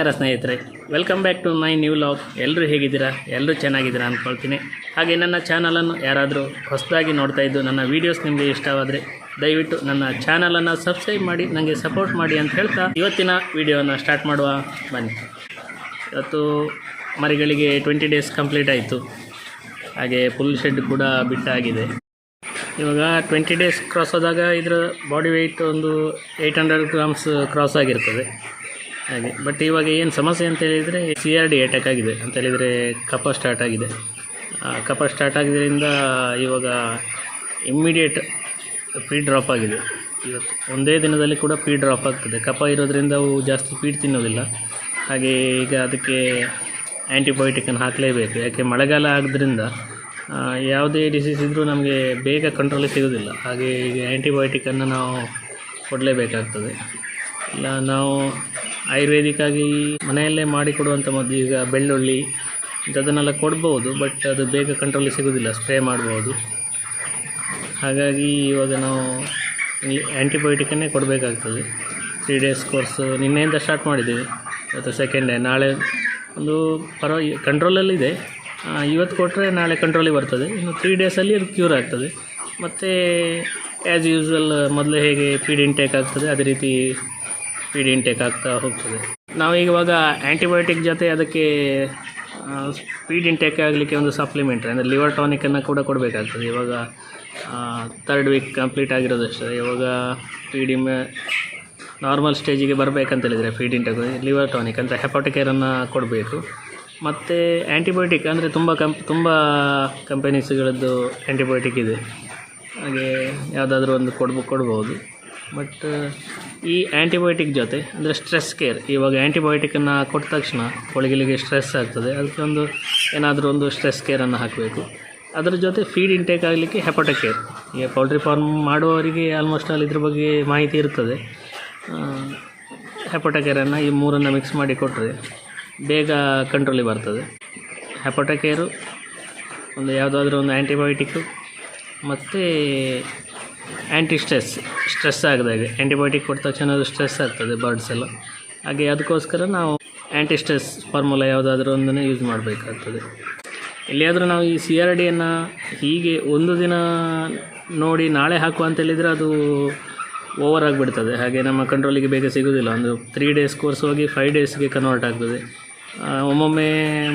ನಮಸ್ಕಾರ ಸ್ನೇಹಿತರೆ welcome back to my new vlog ಎಲ್ಲರೂ ಹೇಗಿದ್ದೀರಾ? ಎಲ್ಲರೂ ಚೆನ್ನಾಗಿದ್ದೀರಾ ಅಂದ್ಕೊಳ್ತೀನಿ ಹಾಗೆ ನನ್ನ ಚಾನಲನ್ನು ಯಾರಾದರೂ ಹೊಸದಾಗಿ ನೋಡ್ತಾ ಇದ್ದು ನನ್ನ ವೀಡಿಯೋಸ್ ನಿಮಗೆ ಇಷ್ಟವಾದರೆ ದಯವಿಟ್ಟು ನನ್ನ ಚಾನಲನ್ನು ಸಬ್ಸ್ಕ್ರೈಬ್ ಮಾಡಿ ನನಗೆ ಸಪೋರ್ಟ್ ಮಾಡಿ ಅಂತ ಹೇಳ್ತಾ ಇವತ್ತಿನ ವಿಡಿಯೋನ ಸ್ಟಾರ್ಟ್ ಮಾಡುವ. ಬನ್ನಿ. ಇವತ್ತು ಮರಿಗಳಿಗೆ ಟ್ವೆಂಟಿ ಡೇಸ್ ಕಂಪ್ಲೀಟ್ ಆಯಿತು. ಹಾಗೆ ಫುಲ್ ಶೆಡ್ ಕೂಡ ಬಿಟ್ಟಾಗಿದೆ. ಇವಾಗ ಟ್ವೆಂಟಿ ಡೇಸ್ ಕ್ರಾಸ್ ಆದಾಗ ಇದರ ಬಾಡಿ ವೆಯ್ಟ್ ಒಂದು ಏಯ್ಟ್ ಹಂಡ್ರೆಡ್ ಗ್ರಾಮ್ಸ್ ಕ್ರಾಸ್ ಆಗಿರ್ತದೆ. ಹಾಗೆ. ಬಟ್ ಇವಾಗ ಏನು ಸಮಸ್ಯೆ ಅಂತ ಹೇಳಿದರೆ ಸಿ ಆರ್ ಡಿ ಅಟ್ಯಾಕ್ ಆಗಿದೆ ಅಂತ ಹೇಳಿದರೆ ಕಫ ಸ್ಟಾರ್ಟ್ ಆಗಿದೆ. ಕಫ ಸ್ಟಾರ್ಟ್ ಆಗಿದ್ದರಿಂದ ಇವಾಗ ಇಮ್ಮಿಡಿಯೇಟ್ ಫೀಡ್ ಡ್ರಾಪ್ ಆಗಿದೆ. ಇವತ್ತು ಒಂದೇ ದಿನದಲ್ಲಿ ಕೂಡ ಫೀಡ್ ಡ್ರಾಪ್ ಆಗ್ತದೆ. ಕಫ ಇರೋದರಿಂದ ಅವು ಜಾಸ್ತಿ ಫೀಡ್ ತಿನ್ನೋದಿಲ್ಲ. ಹಾಗೆ ಈಗ ಅದಕ್ಕೆ ಆ್ಯಂಟಿಬಯೋಟಿಕನ್ನು ಹಾಕಲೇಬೇಕು. ಯಾಕೆ ಮಳೆಗಾಲ ಆಗೋದ್ರಿಂದ ಯಾವುದೇ ಡಿಸೀಸ್ ಇದ್ದರೂ ನಮಗೆ ಬೇಗ ಕಂಟ್ರೋಲ್ ಸಿಗೋದಿಲ್ಲ. ಹಾಗೆ ಈಗ ಆ್ಯಂಟಿಬಯೋಟಿಕನ್ನು ನಾವು ಕೊಡಲೇಬೇಕಾಗ್ತದೆ. ಇಲ್ಲ, ನಾವು ಆಯುರ್ವೇದಿಕ್ ಆಗಿ ಮನೆಯಲ್ಲೇ ಮಾಡಿಕೊಡುವಂಥ ಮದ್ದು, ಈಗ ಬೆಳ್ಳುಳ್ಳಿ ಇಂಥದನ್ನೆಲ್ಲ ಕೊಡ್ಬೋದು ಬಟ್ ಅದು ಬೇಗ ಕಂಟ್ರೋಲಿಗೆ ಸಿಗೋದಿಲ್ಲ ಸ್ಪ್ರೇ ಮಾಡ್ಬೋದು. ಹಾಗಾಗಿ ಇವಾಗ ನಾವು ಆ್ಯಂಟಿಬಯೋಟಿಕನ್ನೇ ಕೊಡಬೇಕಾಗ್ತದೆ. ತ್ರೀ ಡೇಸ್ ಕೋರ್ಸು ನಿನ್ನೆಯಿಂದ ಸ್ಟಾರ್ಟ್ ಮಾಡಿದ್ದೀವಿ, ಇವತ್ತು ಸೆಕೆಂಡ್ ಡೇ ನಾಳೆ ಒಂದು ಪರವಾಗಿ ಕಂಟ್ರೋಲಲ್ಲಿದೆ ಇವತ್ತು ಕೊಟ್ಟರೆ ನಾಳೆ ಕಂಟ್ರೋಲಿಗೆ ಬರ್ತದೆ. ಇನ್ನು ತ್ರೀ ಡೇಸಲ್ಲಿ ಅದು ಕ್ಯೂರ್ ಆಗ್ತದೆ. ಮತ್ತು ಆ್ಯಸ್ ಯೂಸ್ವಲ್ ಮೊದಲೇ ಹೇಗೆ ಫೀಡ್ ಇಂಟೇಕ್ ಆಗ್ತದೆ, ಅದೇ ರೀತಿ ಫೀಡ್ ಇಂಟೇಕ್ ಆಗ್ತಾ ಹೋಗ್ತದೆ. ನಾವು ಇವಾಗ ಆ್ಯಂಟಿಬಯೋಟಿಕ್ ಜೊತೆ ಅದಕ್ಕೆ ಫೀಡ್ ಇಂಟೇಕ್ ಆಗಲಿಕ್ಕೆ ಒಂದು ಸಪ್ಲಿಮೆಂಟ್ರಿ ಅಂದರೆ ಲಿವರ್ ಟಾನಿಕನ್ನು ಕೂಡ ಕೊಡಬೇಕಾಗ್ತದೆ. ಇವಾಗ ಥರ್ಡ್ ವೀಕ್ ಕಂಪ್ಲೀಟ್ ಆಗಿರೋದಷ್ಟೇ ಇವಾಗ ಫೀಡ್ ಇಮ್ ನಾರ್ಮಲ್ ಸ್ಟೇಜಿಗೆ ಬರಬೇಕಂತ ಹೇಳಿದರೆ ಫೀಡ್ ಇಂಟೇಕ್ ಲಿವರ್ ಟಾನಿಕ್ ಅಂದರೆ ಹೆಪಾಟಿಕೇರನ್ನು ಕೊಡಬೇಕು. ಮತ್ತು ಆ್ಯಂಟಿಬಯೋಟಿಕ್ ಅಂದರೆ ತುಂಬ ಕಂಪ್ ತುಂಬ ಕಂಪೆನೀಸ್ಗಳದ್ದು ಆ್ಯಂಟಿಬಯೋಟಿಕ್ ಇದೆ. ಹಾಗೆ ಯಾವುದಾದ್ರೂ ಒಂದು ಕೊಡ್ಬೋ, ಕೊಡ್ಬೋದು. ಬಟ್ ಈ ಆ್ಯಂಟಿಬಯೋಟಿಕ್ ಜೊತೆ, ಅಂದರೆ ಸ್ಟ್ರೆಸ್ ಕೇರ್ ಇವಾಗ ಆ್ಯಂಟಿಬಯೋಟಿಕನ್ನು ಕೊಟ್ಟ ತಕ್ಷಣ ಕೋಳಿಗಳಿಗೆ ಸ್ಟ್ರೆಸ್ ಆಗ್ತದೆ. ಅದಕ್ಕೆ ಒಂದು ಏನಾದರೂ ಒಂದು ಸ್ಟ್ರೆಸ್ ಕೇರನ್ನು ಹಾಕಬೇಕು. ಅದರ ಜೊತೆ ಫೀಡ್ ಇಂಟೇಕ್ ಆಗಲಿಕ್ಕೆ ಹೆಪಟಕ್ ಕೇರ್ ಈಗ ಪೌಲ್ಟ್ರಿ ಫಾರ್ಮ್ ಮಾಡುವವರಿಗೆ ಆಲ್ಮೋಸ್ಟ್ ಅಲ್ಲಿ ಇದ್ರ ಬಗ್ಗೆ ಮಾಹಿತಿ ಇರ್ತದೆ. ಹೆಪಟಕೇರನ್ನು ಈ ಮೂರನ್ನು ಮಿಕ್ಸ್ ಮಾಡಿ ಕೊಟ್ಟರೆ ಬೇಗ ಕಂಟ್ರೋಲಿಗೆ ಬರ್ತದೆ. ಹೆಪಟಕೇರು ಒಂದು ಯಾವುದಾದ್ರೂ ಒಂದು ಆ್ಯಂಟಿಬಯೋಟಿಕ್ಕು ಮತ್ತು ಆ್ಯಂಟಿ ಸ್ಟ್ರೆಸ್ ಸ್ಟ್ರೆಸ್ ಆಗದಾಗೆ ಆ್ಯಂಟಿಬಯೋಟಿಕ್ ಕೊಟ್ಟ ತಕ್ಷಣ ಅದು ಸ್ಟ್ರೆಸ್ ಆಗ್ತದೆ ಬರ್ಡ್ಸ್ ಎಲ್ಲ. ಹಾಗೆ ಅದಕ್ಕೋಸ್ಕರ ನಾವು ಆ್ಯಂಟಿ ಸ್ಟ್ರೆಸ್ ಫಾರ್ಮುಲಾ ಯಾವುದಾದ್ರೂ ಒಂದನ್ನು ಯೂಸ್ ಮಾಡಬೇಕಾಗ್ತದೆ. ಎಲ್ಲಿಯಾದರೂ ನಾವು ಈ ಸಿ ಆರ್ ಡಿಯನ್ನು ಹೀಗೆ ಒಂದು ದಿನ ನೋಡಿ ನಾಳೆ ಹಾಕುವ ಅಂತ ಹೇಳಿದರೆ ಅದು ಓವರ್ ಆಗಿಬಿಡ್ತದೆ. ಹಾಗೆ ನಮ್ಮ ಕಂಟ್ರೋಲಿಗೆ ಬೇಗ ಸಿಗೋದಿಲ್ಲ. ಒಂದು ತ್ರೀ ಡೇಸ್ ಕೋರ್ಸ್ ಹೋಗಿ ಫೈವ್ ಡೇಸ್ಗೆ ಕನ್ವರ್ಟ್ ಆಗ್ತದೆ. ಒಮ್ಮೊಮ್ಮೆ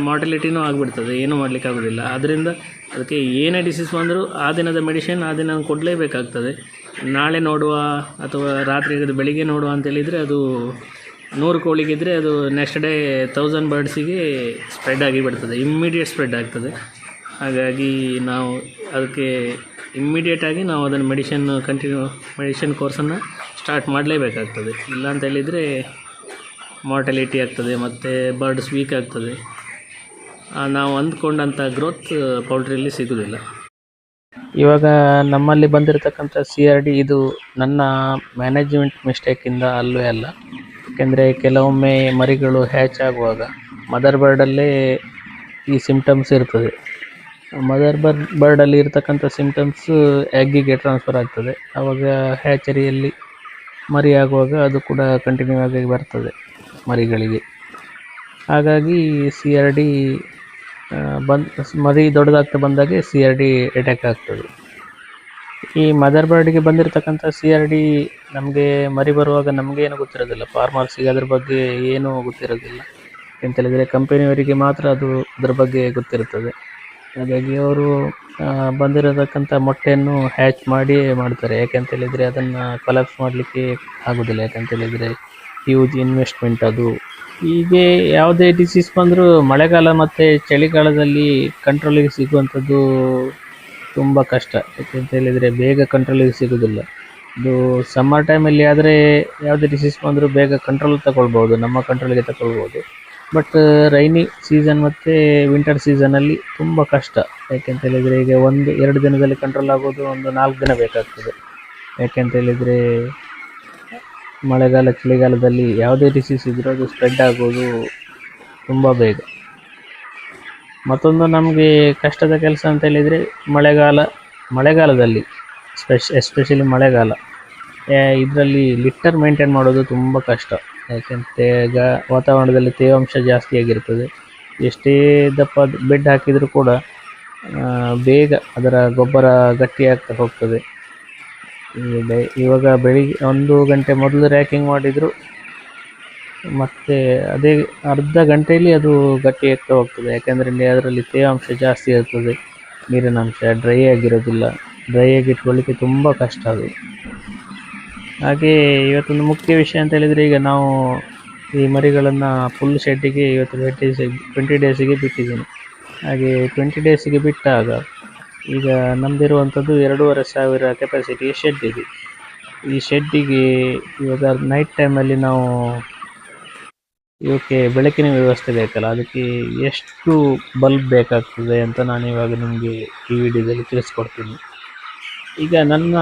ಮಾರ್ಟಿಲಿಟಿನೂ ಆಗಿಬಿಡ್ತದೆ. ಏನೂ ಮಾಡಲಿಕ್ಕೆ ಆಗೋದಿಲ್ಲ ಆದ್ದರಿಂದ ಅದಕ್ಕೆ ಏನೇ ಡಿಸೀಸ್ ಬಂದರೂ ಆ ದಿನದ ಮೆಡಿಸಿನ್ ಆ ದಿನ ಕೊಡಲೇಬೇಕಾಗ್ತದೆ. ನಾಳೆ ನೋಡುವ ಅಥವಾ ರಾತ್ರಿ ಅದು ಬೆಳಿಗ್ಗೆ ನೋಡುವ ಅಂತೇಳಿದರೆ ಅದು ನೂರು ಕೋಳಿಗಿದ್ದರೆ ಅದು ನೆಕ್ಸ್ಟ್ ಡೇ ತೌಸಂಡ್ ಬರ್ಡ್ಸಿಗೆ ಸ್ಪ್ರೆಡ್ ಆಗಿಬಿಡ್ತದೆ ಇಮ್ಮಿಡಿಯೇಟ್ ಸ್ಪ್ರೆಡ್ ಆಗ್ತದೆ. ಹಾಗಾಗಿ ನಾವು ಅದಕ್ಕೆ ಇಮ್ಮಿಡಿಯೇಟಾಗಿ ನಾವು ಅದನ್ನು ಮೆಡಿಷನ್ ಕಂಟಿನ್ಯೂ ಮೆಡಿಷನ್ ಕೋರ್ಸನ್ನು ಸ್ಟಾರ್ಟ್ ಮಾಡಲೇಬೇಕಾಗ್ತದೆ. ಇಲ್ಲ ಅಂತ ಹೇಳಿದರೆ ಮಾರ್ಟಲಿಟಿ ಆಗ್ತದೆ, ಮತ್ತು ಬರ್ಡ್ಸ್ ವೀಕ್ ಆಗ್ತದೆ. ನಾವು ಅಂದ್ಕೊಂಡಂಥ ಗ್ರೋತ್ ಪೌಲ್ಟ್ರಿಯಲ್ಲಿ ಸಿಗೋದಿಲ್ಲ. ಇವಾಗ ನಮ್ಮಲ್ಲಿ ಬಂದಿರತಕ್ಕಂಥ ಸಿ ಆರ್ ಡಿ ಇದು ನನ್ನ ಮ್ಯಾನೇಜ್ಮೆಂಟ್ ಮಿಸ್ಟೇಕಿಂದ ಅಲ್ಲವೇ ಅಲ್ಲ ಯಾಕೆಂದರೆ ಕೆಲವೊಮ್ಮೆ ಮರಿಗಳು ಹ್ಯಾಚ್ ಆಗುವಾಗ ಮದರ್ ಬರ್ಡಲ್ಲೇ ಈ ಸಿಮ್ಟಮ್ಸ್ ಇರ್ತದೆ. ಮದರ್ ಬರ್ ಬರ್ಡಲ್ಲಿ ಇರ್ತಕ್ಕಂಥ ಸಿಮ್ಟಮ್ಸ್ ಎಗ್ಗಿಗೆ ಟ್ರಾನ್ಸ್ಫರ್ ಆಗ್ತದೆ. ಆವಾಗ ಹ್ಯಾಚರಿಯಲ್ಲಿ ಮರಿ ಆಗುವಾಗ ಅದು ಕೂಡ ಕಂಟಿನ್ಯೂ ಆಗಿ ಬರ್ತದೆ ಮರಿಗಳಿಗೆ. ಹಾಗಾಗಿ ಸಿ ಆರ್ ಡಿ ಬಂದ್ ಮರಿ ದೊಡ್ಡದಾಗ್ತಾ ಬಂದಾಗೆ ಸಿ ಆರ್ ಡಿ ಅಟ್ಯಾಕ್ ಆಗ್ತದೆ. ಈ ಮದರ್ ಬರ್ಡ್ಗೆ ಬಂದಿರತಕ್ಕಂಥ ಸಿ ಆರ್ ಡಿ ನಮಗೆ ಮರಿ ಬರುವಾಗ ನಮಗೇನು ಗೊತ್ತಿರೋದಿಲ್ಲ. ಫಾರ್ಮರ್ಸಿಗೆ ಅದ್ರ ಬಗ್ಗೆ ಏನೂ ಗೊತ್ತಿರೋದಿಲ್ಲ. ಎಂತ ಹೇಳಿದರೆ ಕಂಪನಿಯವರಿಗೆ ಮಾತ್ರ ಅದು ಅದ್ರ ಬಗ್ಗೆ ಗೊತ್ತಿರುತ್ತದೆ. ಹಾಗಾಗಿ ಅವರು ಬಂದಿರತಕ್ಕಂಥ ಮೊಟ್ಟೆಯನ್ನು ಹ್ಯಾಚ್ ಮಾಡಿ ಮಾಡ್ತಾರೆ. ಯಾಕೆಂತ ಹೇಳಿದರೆ ಅದನ್ನು ಕೊಲಾಪ್ಸ್ ಮಾಡಲಿಕ್ಕೆ ಆಗೋದಿಲ್ಲ. ಯಾಕಂತ ಹ್ಯೂಜ್ ಇನ್ವೆಸ್ಟ್ಮೆಂಟ್ ಅದು. ಹೀಗೆ ಯಾವುದೇ ಡಿಸೀಸ್ ಬಂದರೂ ಮಳೆಗಾಲ ಮತ್ತು ಚಳಿಗಾಲದಲ್ಲಿ ಕಂಟ್ರೋಲಿಗೆ ಸಿಗುವಂಥದ್ದು ತುಂಬ ಕಷ್ಟ. ಯಾಕೆಂತ ಹೇಳಿದರೆ ಬೇಗ ಕಂಟ್ರೋಲಿಗೆ ಸಿಗೋದಿಲ್ಲ. ಇದು ಸಮ್ಮರ್ ಟೈಮಲ್ಲಿ ಆದರೆ ಯಾವುದೇ ಡಿಸೀಸ್ ಬಂದರೂ ಬೇಗ ಕಂಟ್ರೋಲ್ ತಗೊಳ್ಬೋದು ನಮ್ಮ ಕಂಟ್ರೋಲಿಗೆ ತಗೊಳ್ಬೋದು ಬಟ್ ರೈನಿ ಸೀಸನ್ ಮತ್ತು ವಿಂಟರ್ ಸೀಸನಲ್ಲಿ ತುಂಬ ಕಷ್ಟ. ಯಾಕೆಂತ ಹೇಳಿದರೆ ಈಗ ಒಂದು, ಎರಡು ದಿನದಲ್ಲಿ ಕಂಟ್ರೋಲ್ ಆಗೋದು ಒಂದು ನಾಲ್ಕು ದಿನ ಬೇಕಾಗ್ತದೆ. ಯಾಕೆಂತ ಹೇಳಿದರೆ ಮಳೆಗಾಲ, ಚಳಿಗಾಲದಲ್ಲಿ ಯಾವುದೇ ಡಿಸೀಸ್ ಇದ್ದರೂ ಅದು ಸ್ಪ್ರೆಡ್ ಆಗೋದು ತುಂಬ ಬೇಗ. ಮತ್ತೊಂದು ನಮಗೆ ಕಷ್ಟದ ಕೆಲಸ ಅಂತ ಹೇಳಿದರೆ ಮಳೆಗಾಲ, ಮಳೆಗಾಲದಲ್ಲಿ ಸ್ಪೆಷ್ ಎಸ್ಪೆಷಲಿ ಮಳೆಗಾಲ. ಇದರಲ್ಲಿ ಲಿಟ್ಟರ್ ಮೇಂಟೈನ್ ಮಾಡೋದು ತುಂಬ ಕಷ್ಟ. ಯಾಕೆಂದರೆ ಈಗ ವಾತಾವರಣದಲ್ಲಿ ತೇವಾಂಶ ಜಾಸ್ತಿ ಆಗಿರ್ತದೆ. ಎಷ್ಟೇ ದಪ್ಪ ಬೆಡ್ ಹಾಕಿದರೂ ಕೂಡ ಬೇಗ ಅದರ ಗೊಬ್ಬರ ಗಟ್ಟಿಯಾಗ್ತಾ ಹೋಗ್ತದೆ. ಇವಾಗ ಬೆಳಿಗ್ಗೆ ಒಂದು ಗಂಟೆ ಮೊದಲು ರ್ಯಾಕಿಂಗ್ ಮಾಡಿದರು. ಮತ್ತು ಅದೇ ಅರ್ಧ ಗಂಟೆಯಲ್ಲಿ ಅದು ಗಟ್ಟಿ ಆಗ್ತಾ ಹೋಗ್ತದೆ. ಯಾಕೆಂದರೆ ಅದರಲ್ಲಿ ತೇವಾಂಶ ಜಾಸ್ತಿ ಇರ್ತದೆ. ನೀರಿನ ಅಂಶ ಡ್ರೈ ಆಗಿರೋದಿಲ್ಲ. ಡ್ರೈ ಆಗಿ ಇಟ್ಕೊಳ್ಳಿಕ್ಕೆ ತುಂಬ ಕಷ್ಟ ಅದು. ಹಾಗೇ ಇವತ್ತೊಂದು ಮುಖ್ಯ ವಿಷಯ ಅಂತ ಹೇಳಿದರೆ ಈಗ ನಾವು ಈ ಮರಿಗಳನ್ನು ಫುಲ್ ಶೆಡ್ಡಿಗೆ ಇವತ್ತು ಟ್ವೆಂಟಿ ಟ್ವೆಂಟಿ ಡೇಸಿಗೆ ಬಿಟ್ಟಿದ್ದೀನಿ. ಹಾಗೆ ಟ್ವೆಂಟಿ ಡೇಸಿಗೆ ಬಿಟ್ಟಾಗ ಈಗ ನಮ್ಮದಿರುವಂಥದ್ದು ಎರಡೂವರೆ ಸಾವಿರ ಕೆಪಾಸಿಟಿಯ ಶೆಡ್ ಇದೆ. ಈ ಶೆಡ್ಡಿಗೆ ಇವಾಗ ನೈಟ್ ಟೈಮಲ್ಲಿ ನಾವು ಇವಕ್ಕೆ ಬೆಳಕಿನ ವ್ಯವಸ್ಥೆ ಬೇಕಲ್ಲ, ಅದಕ್ಕೆ ಎಷ್ಟು ಬಲ್ಬ್ ಬೇಕಾಗ್ತದೆ ಅಂತ ನಾನು ಇವಾಗ ನಿಮಗೆ ಈ ವಿಡಿಯೋದಲ್ಲಿ ತಿಳಿಸ್ಕೊಡ್ತೀನಿ. ಈಗ ನನ್ನ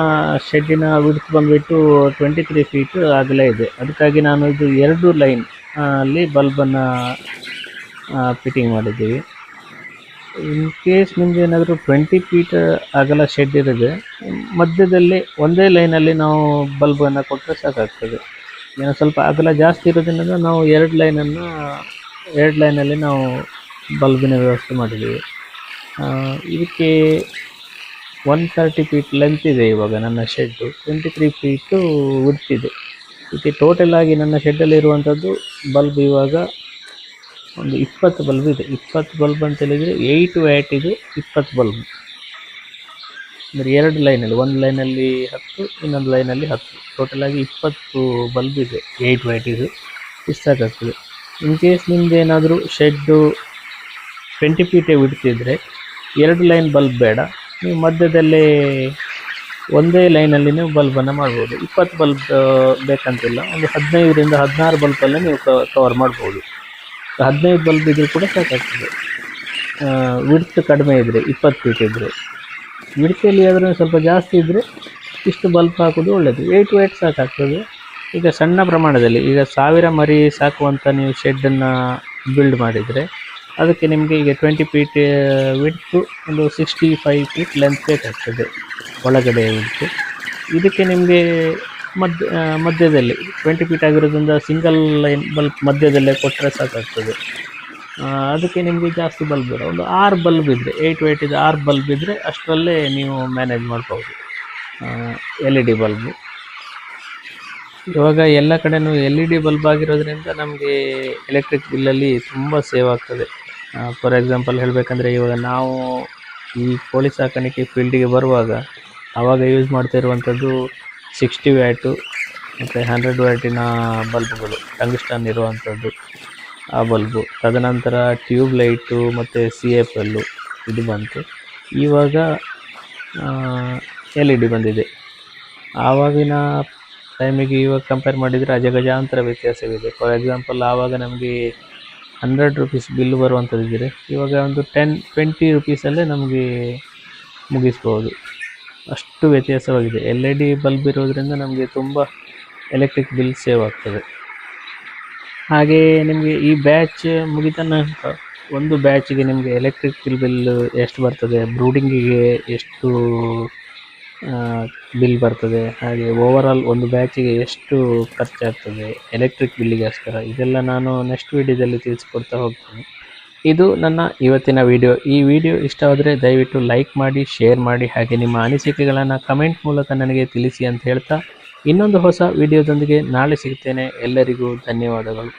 ಶೆಡ್ಡಿನ ವಿಡ್ತ್ ಬಂದುಬಿಟ್ಟು ಟ್ವೆಂಟಿ ತ್ರೀ ಫೀಟ್ ಆಗಲೇ ಇದೆ. ಅದಕ್ಕಾಗಿ ನಾನು ಇದು ಎರಡು ಲೈನ್ ಅಲ್ಲಿ ಬಲ್ಬನ್ನು ಫಿಟ್ಟಿಂಗ್ ಮಾಡಿದ್ದೀವಿ. ಇನ್ ಕೇಸ್ ನಿಮ್ದು ಏನಾದರೂ ಟ್ವೆಂಟಿ ಫೀಟ್ ಅಗಲ ಶೆಡ್ ಇರದೆ, ಮಧ್ಯದಲ್ಲಿ ಒಂದೇ ಲೈನಲ್ಲಿ ನಾವು ಬಲ್ಬನ್ನು ಕೊಟ್ಟರೆ ಸಾಕಾಗ್ತದೆ. ಏನೋ ಸ್ವಲ್ಪ ಅಗಲ ಜಾಸ್ತಿ ಇರೋದ್ರಿಂದ ನಾವು ಎರಡು ಲೈನನ್ನು ಎರಡು ಲೈನಲ್ಲಿ ನಾವು ಬಲ್ಬಿನ ವ್ಯವಸ್ಥೆ ಮಾಡಿದ್ದೀವಿ. ಇದಕ್ಕೆ ಒನ್ ತರ್ಟಿ ಫೀಟ್ ಲೆಂತ್ ಇದೆ ಇವಾಗ ನನ್ನ shed twenty three feet width ಇದೆ. ಇದಕ್ಕೆ ಟೋಟಲ್ ಆಗಿ ನನ್ನ ಶೆಡ್ಡಲ್ಲಿ ಇರುವಂಥದ್ದು ಬಲ್ಬ್ ಇವಾಗ ಒಂದು ಇಪ್ಪತ್ತು ಬಲ್ಬ್ ಇದೆ. ಇಪ್ಪತ್ತು ಬಲ್ಬ್ ಅಂತ ಹೇಳಿದರೆ ಏಯ್ಟ್ ಇದು, ಇಪ್ಪತ್ತು ಬಲ್ಬ್. ಅಂದರೆ ಎರಡು ಲೈನಲ್ಲಿ, ಒಂದು ಲೈನಲ್ಲಿ ಹತ್ತು, ಇನ್ನೊಂದು ಲೈನಲ್ಲಿ ಹತ್ತು. ಟೋಟಲ್ ಆಗಿ ಇಪ್ಪತ್ತು ಬಲ್ಬ್ ಇದೆ, ಏಯ್ಟ್ ಇದು. ಇಷ್ಟು ಇನ್ ಕೇಸ್ ನಿಮ್ದು ಏನಾದರೂ ಶೆಡ್ಡು ಟ್ವೆಂಟಿ ಫೀಟೇ ಬಿಡ್ತಿದ್ರೆ ಎರಡು ಲೈನ್ ಬಲ್ಬ್ ಬೇಡ. ನೀವು ಮಧ್ಯದಲ್ಲೇ ಒಂದೇ ಲೈನಲ್ಲಿ ನೀವು ಬಲ್ಬನ್ನು ಮಾಡ್ಬೋದು. ಇಪ್ಪತ್ತು ಬಲ್ಬ್ ಬೇಕಂತಿಲ್ಲ. ಒಂದು ಹದಿನೈದರಿಂದ ಹದಿನಾರು ಬಲ್ಬಲ್ಲೇ ನೀವು ಕವರ್ ಮಾಡ್ಬೋದು. ಹದಿನೈದು ಬಲ್ಬ್ ಇದ್ರೂ ಕೂಡ ಸಾಕಾಗ್ತದೆ. ವಿಡ್ತ್ ಕಡಿಮೆ ಇದ್ದರೆ ಇಪ್ಪತ್ತು ಫೀಟ್ ಇದ್ದರೆ ವಿಡ್ತಲ್ಲಿ ಆದರೂ ಸ್ವಲ್ಪ ಜಾಸ್ತಿ ಇದ್ದರೆ ಇಷ್ಟು ಬಲ್ಬ್ ಹಾಕೋದು ಒಳ್ಳೆಯದು ಏಯ್ಟ್ ವೇಟ್ ಸಾಕಾಗ್ತದೆ. ಈಗ ಸಣ್ಣ ಪ್ರಮಾಣದಲ್ಲಿ, ಈಗ ಸಾವಿರ ಮರಿ ಸಾಕುವಂಥ ನೀವು ಶೆಡ್ಡನ್ನು ಬಿಲ್ಡ್ ಮಾಡಿದರೆ, ಅದಕ್ಕೆ ನಿಮಗೆ ಈಗ ಟ್ವೆಂಟಿ ಫೀಟ್ ವಿಡ್ತು ಒಂದು ಸಿಕ್ಸ್ಟಿ ಫೈವ್ ಫೀಟ್ ಲೆಂತ್ ಬೇಕಾಗ್ತದೆ ಒಳಗಡೆ ವಿಡ್ತು ಇದಕ್ಕೆ ನಿಮಗೆ ಮಧ್ಯ ಮಧ್ಯದಲ್ಲಿ. ಟ್ವೆಂಟಿ ಫೀಟ್ ಆಗಿರೋದ್ರಿಂದ ಸಿಂಗಲ್ ಲೈನ್ ಬಲ್ಬ್ ಮಧ್ಯದಲ್ಲೇ ಕೊಟ್ಟರೆ ಸಾಕಾಗ್ತದೆ. ಅದಕ್ಕೆ ನಿಮಗೆ ಜಾಸ್ತಿ ಬಲ್ಬ್ ಬೇಡ. ಒಂದು ಆರು ಬಲ್ಬ್ ಇದ್ದರೆ ಏಯ್ಟ್ ವೈಟಿದ ಆರು ಬಲ್ಬ್ ಇದ್ದರೆ ಅಷ್ಟರಲ್ಲೇ ನೀವು ಮ್ಯಾನೇಜ್ ಮಾಡ್ಬೋದು. ಎಲ್ ಇ ಡಿ ಬಲ್ಬು ಇವಾಗ ಎಲ್ಲ ಕಡೆನೂ ಎಲ್ ಇ ಡಿ ಬಲ್ಬ್ ಆಗಿರೋದ್ರಿಂದ ನಮಗೆ ಎಲೆಕ್ಟ್ರಿಕ್ ಬಿಲ್ಲಲ್ಲಿ ತುಂಬ ಸೇವ್ ಆಗ್ತದೆ. ಫಾರ್ ಎಕ್ಸಾಂಪಲ್ ಹೇಳಬೇಕಂದ್ರೆ ಇವಾಗ ನಾವು ಈ ಕೋಳಿ ಸಾಕಾಣಿಕೆ ಫೀಲ್ಡಿಗೆ ಬರುವಾಗ ಆವಾಗ ಯೂಸ್ ಮಾಡ್ತಾ ಇರುವಂಥದ್ದು ಸಿಕ್ಸ್ಟಿ ವ್ಯಾಟು ಮತ್ತು ಹಂಡ್ರೆಡ್ ವ್ಯಾಟಿನ ಬಲ್ಬ್ಗಳು, ಟಂಗ್ಸ್ಟನ್ ಇರುವಂಥದ್ದು ಆ ಬಲ್ಬು. ತದನಂತರ ಟ್ಯೂಬ್ ಲೈಟು ಮತ್ತು ಸಿ ಎಫ್ ಎಲ್ಲು ಇದು ಬಂತು. ಇವಾಗ ಎಲ್ ಇ ಡಿ ಬಂದಿದೆ. ಆವಾಗಿನ ಟೈಮಿಗೆ ಇವಾಗ ಕಂಪೇರ್ ಮಾಡಿದರೆ ಅಜಗಜಾಂತರ ವ್ಯತ್ಯಾಸವಿದೆ. ಫಾರ್ ಎಕ್ಸಾಂಪಲ್ ಆವಾಗ ನಮಗೆ ಹಂಡ್ರೆಡ್ ರುಪೀಸ್ ಬಿಲ್ ಬರುವಂಥದ್ದಿದ್ರೆ ಇವಾಗ ಒಂದು ಟೆನ್, ಟ್ವೆಂಟಿ ರುಪೀಸಲ್ಲೇ ನಮಗೆ ಮುಗಿಸ್ಬೋದು. ಅಷ್ಟು ವ್ಯತ್ಯಾಸವಾಗಿದೆ. ಎಲ್ ಇ ಡಿ ಬಲ್ಬ್ ಇರೋದ್ರಿಂದ ನಮಗೆ ತುಂಬ ಎಲೆಕ್ಟ್ರಿಕ್ ಬಿಲ್ ಸೇವ್ ಆಗ್ತದೆ. ಹಾಗೆ ನಿಮಗೆ ಈ ಬ್ಯಾಚ್ ಮುಗಿದ ನಂತರ ಒಂದು ಬ್ಯಾಚಿಗೆ ನಿಮಗೆ ಎಲೆಕ್ಟ್ರಿಕ್ ಬಿಲ್ ಬಿಲ್ ಎಷ್ಟು ಬರ್ತದೆ? ಬ್ರೂಡಿಂಗಿಗೆ ಎಷ್ಟು ಬಿಲ್ ಬರ್ತದೆ? ಹಾಗೆ ಓವರಾಲ್ ಒಂದು ಬ್ಯಾಚಿಗೆ ಎಷ್ಟು ಖರ್ಚಾಗ್ತದೆ? ಎಲೆಕ್ಟ್ರಿಕ್ ಬಿಲ್ಲಿಗೋಸ್ಕರ ಇದೆಲ್ಲ ನಾನು ನೆಕ್ಸ್ಟ್ ವಿಡಿಯೋದಲ್ಲಿ ತಿಳಿಸ್ಕೊಡ್ತಾ ಹೋಗ್ತೀನಿ. ಇದು ನನ್ನ ಇವತ್ತಿನ ವಿಡಿಯೋ ಈ ವಿಡಿಯೋ ಇಷ್ಟವಾದರೆ ದಯವಿಟ್ಟು ಲೈಕ್ ಮಾಡಿ ಶೇರ್ ಮಾಡಿ, ಹಾಗೆ ನಿಮ್ಮ ಅನಿಸಿಕೆಗಳನ್ನು ಕಮೆಂಟ್ ಮೂಲಕ ನನಗೆ ತಿಳಿಸಿ ಅಂತ ಹೇಳ್ತಾ ಇನ್ನೊಂದು ಹೊಸ ವಿಡಿಯೋದೊಂದಿಗೆ ನಾಳೆ ಸಿಗ್ತೇನೆ. ಎಲ್ಲರಿಗೂ ಧನ್ಯವಾದಗಳು.